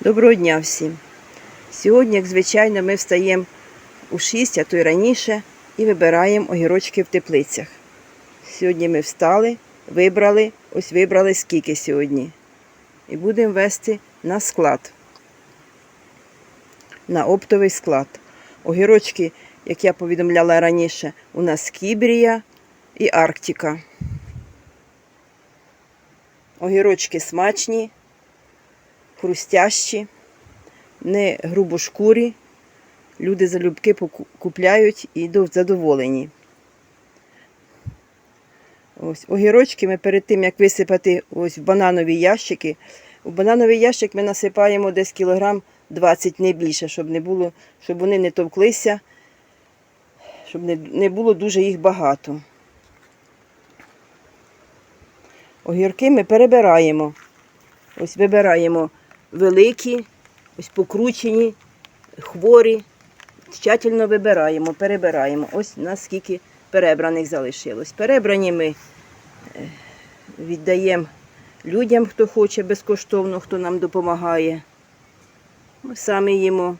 Доброго дня всім! Сьогодні, як звичайно, ми встаємо у 6, а то й раніше, і вибираємо огірочки в теплицях. Сьогодні ми встали, вибрали, ось вибрали скільки сьогодні. І будемо вести на склад, на оптовий склад. Огірочки, як я повідомляла раніше, у нас Кібрія і Арктика. Огірочки смачні, хрустящі, не грубошкурі. Люди залюбки купляють і до- задоволені. Ось, огірочки ми перед тим, як висипати ось в бананові ящики, у банановий ящик ми насипаємо десь кілограм 20, не більше, щоб не було, щоб вони не товклися, щоб не, не було дуже їх багато. Огірки ми перебираємо. Ось вибираємо великі, ось покручені, хворі. Тщательно вибираємо, перебираємо. Ось наскільки перебраних залишилось. Перебрані ми е, віддаємо людям, хто хоче безкоштовно, хто нам допомагає. Ми самі їмо.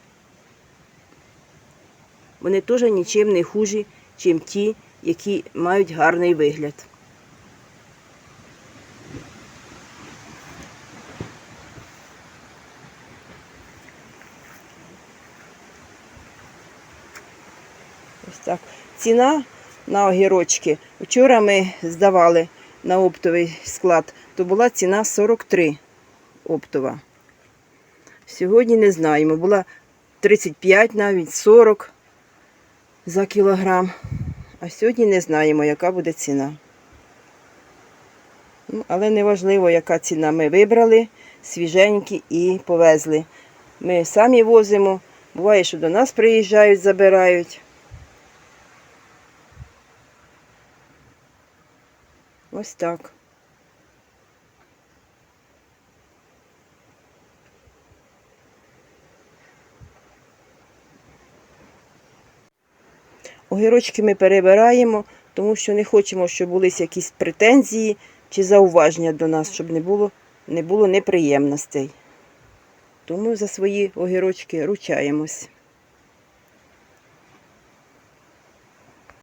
Вони теж нічим не хужі, чим ті, які мають гарний вигляд. Ось так. Ціна на огірочки. Вчора ми здавали на оптовий склад, то була ціна 43 оптова. Сьогодні не знаємо. Була 35 навіть 40 за кілограм. А сьогодні не знаємо, яка буде ціна. Ну, але не важливо, яка ціна. Ми вибрали свіженькі і повезли. Ми самі возимо. Буває, що до нас приїжджають, забирають. Ось так. Огірочки ми перебираємо, тому що не хочемо, щоб були якісь претензії чи зауваження до нас, щоб не було, не було неприємностей. Тому за свої огірочки ручаємось.